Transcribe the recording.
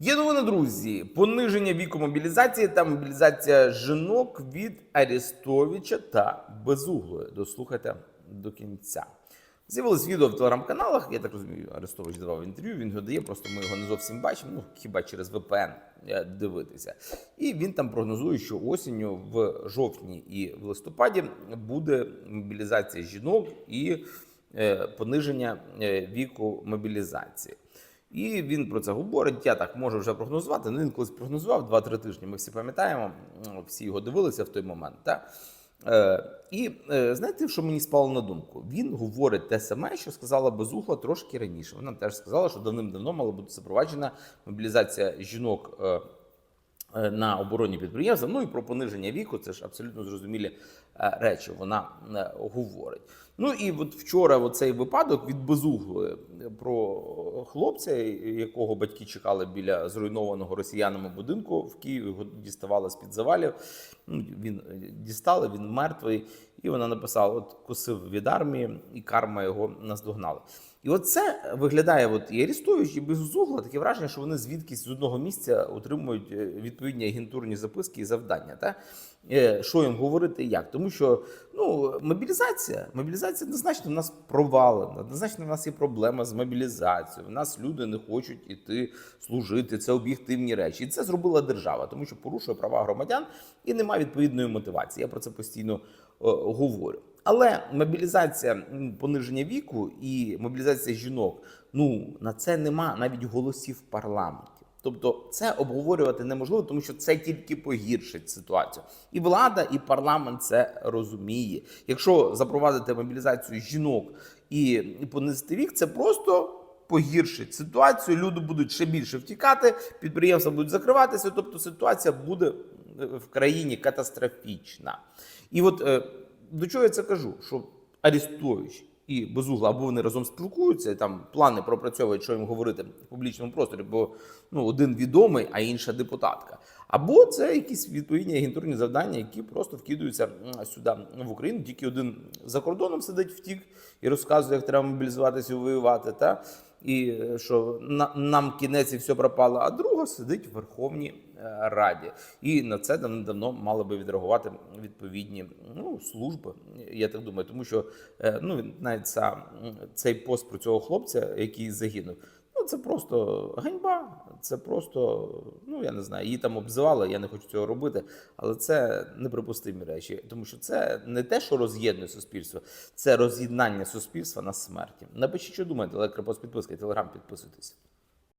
Є новини, друзі. Пониження віку мобілізації та мобілізація жінок від Арестовича та Безуглої. Дослухайте до кінця. З'явилось відео в телеграм-каналах. Я так розумію, Арестович давав інтерв'ю. Він його дає, просто ми його не зовсім бачимо. Ну хіба через VPN е, дивитися. І він там прогнозує, що осінню в жовтні і в листопаді буде мобілізація жінок і пониження е, віку мобілізації. І він про це говорить. Я так можу вже прогнозувати. Ну, він колись прогнозував 2-3 тижні. Ми всі пам'ятаємо, всі його дивилися в той момент. Та? Е, і е, знаєте, що мені спало на думку? Він говорить те саме, що сказала Безухла трошки раніше. Вона теж сказала, що давним-давно мала бути запроваджена мобілізація жінок. Е, е, на оборонні підприємства, ну і про пониження віку, це ж абсолютно зрозумілі е, речі. Вона е, говорить. Ну і от вчора оцей випадок від безуглої про хлопця, якого батьки чекали біля зруйнованого росіянами будинку в Києві, його діставали з під завалів. Ну, він е, дістали, він мертвий. І вона написала: от косив від армії, і карма його наздогнала. І от це виглядає от і Арістович, і Безугла таке враження, що вони звідкись з одного місця отримують е, відповідні агентурні записки і завдання. Та? Е, Що їм говорити як? Тому що ну, мобілізація, мобілізація однозначно в нас провалена, однозначно в нас є проблема з мобілізацією. В нас люди не хочуть іти служити. Це об'єктивні речі. І це зробила держава, тому що порушує права громадян і немає відповідної мотивації. Я про це постійно е, говорю. Але мобілізація пониження віку і мобілізація жінок, ну на це нема навіть голосів в парламенті. Тобто це обговорювати неможливо, тому що це тільки погіршить ситуацію. І влада, і парламент це розуміє. Якщо запровадити мобілізацію жінок і, понизити вік, це просто погіршить ситуацію. Люди будуть ще більше втікати, підприємства будуть закриватися. Тобто ситуація буде е, в країні катастрофічна. І от е, до чого я це кажу? Що Арестович і Безугла або вони разом спілкуються, там плани пропрацьовують, що їм говорити в публічному просторі, бо ну, один відомий, а інша депутатка. Або це якісь відповідні агентурні завдання, які просто вкидаються сюди в Україну. Тільки один за кордоном сидить втік і розказує, як треба мобілізуватися і воювати. Та? І е, що на, нам кінець і все пропало, а друга сидить в Верховній е, Раді. І на це давно мали би відреагувати відповідні ну, служби, я так думаю, тому що е, ну, навіть ця, цей пост про цього хлопця, який загинув, ну це просто ганьба. Це просто, ну я не знаю, її там обзивали, я не хочу цього робити, але це неприпустимі речі, тому що це не те, що роз'єднує суспільство, це роз'єднання суспільства на смерті. Напишіть, що думаєте, лайк, репост, підписка, телеграм підписуйтесь.